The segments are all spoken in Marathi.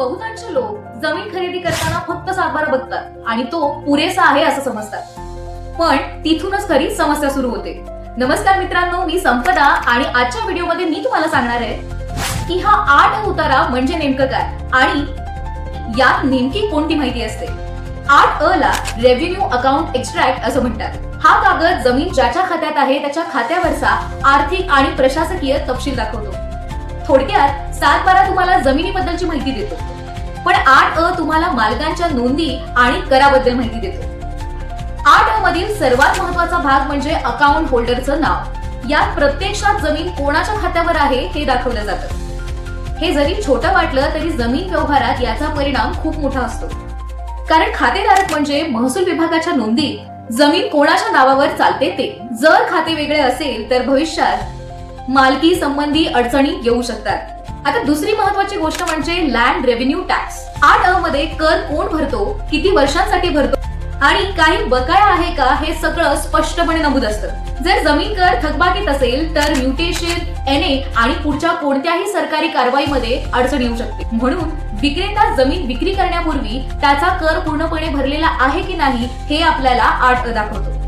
बहुतांश लोक जमीन खरेदी करताना फक्त सातबारा बघतात आणि तो पुरेसा आहे असं समजतात. पण तिथूनच खरी समस्या सुरू होते. नमस्कार मित्रांनो मी संपदा आणि आजच्या व्हिडिओमध्ये मी तुम्हाला सांगणार आहे की हा आठ उतारा म्हणजे नेमकं काय आणि यात नेमकी कोणती माहिती असते. आठ अ ला रेव्हेन्यू अकाउंट एक्स्ट्रॅक्ट असं म्हणतात. हा कागद जमीन ज्याच्या खात्यात आहे त्याच्या खात्यावरचा आर्थिक आणि प्रशासकीय तपशील दाखवतो. थोडक्यात सात बारा तुम्हाला जमिनीबद्दलची माहिती देतो. पण आठ अ तुम्हाला मालकांच्या नोंदी आणि कराबद्दल माहिती देतो. आठ अ मधील सर्वात महत्त्वाचा भाग म्हणजे अकाउंट होल्डरचं नाव. यात प्रत्यक्षात जमीन कोणाच्या खात्यावर आहे हे दाखवलं जातं. हे जरी छोटं वाटलं तरी जमीन व्यवहारात याचा परिणाम खूप मोठा असतो. कारण खातेधारक म्हणजे महसूल विभागाच्या नोंदी जमीन कोणाच्या नावावर चालते ते. जर खाते वेगळे असेल तर भविष्यात मालकी संबंधी अडचणी येऊ शकतात. आता दुसरी महत्वाची गोष्ट म्हणजे लँड रेव्हेन्यू टॅक्स आठ अ मध्ये कर कोण भरतो किती वर्षांसाठी भरतो आणि काही बकाया आहे का हे सगळं स्पष्टपणे नमूद असतं. जर जमीन कर थकबाकीत असेल तर म्युटेशन एनए आणि पुढच्या कोणत्याही सरकारी कारवाईमध्ये अडचण येऊ शकते. म्हणून विक्रेता जमीन विक्री करण्यापूर्वी त्याचा कर पूर्णपणे भरलेला आहे की नाही हे आपल्याला आठ दाखवतो.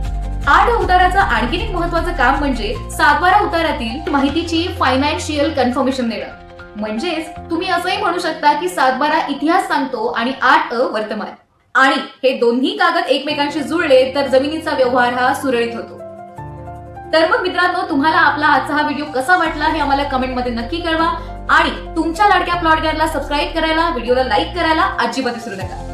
आठ उताराचं आणखीन एक महत्वाचं काम म्हणजे सातबारा उतारातील माहितीची फायनान्शियल कन्फर्मेशन देणं. म्हणजेच तुम्ही असंही म्हणू शकता की सातबारा इतिहास सांगतो आणि आठ अ वर्तमान. आणि हे दोन्ही कागद एकमेकांशी जुळले तर जमिनीचा व्यवहार हा सुरळीत होतो. तर मग मित्रांनो तुम्हाला आपला आजचा हा व्हिडिओ कसा वाटला हे आम्हाला कमेंटमध्ये नक्की कळवा आणि तुमच्या लाडक्या प्लॉट सबस्क्राईब करायला व्हिडिओला लाईक करायला अजिबात विसरू नका.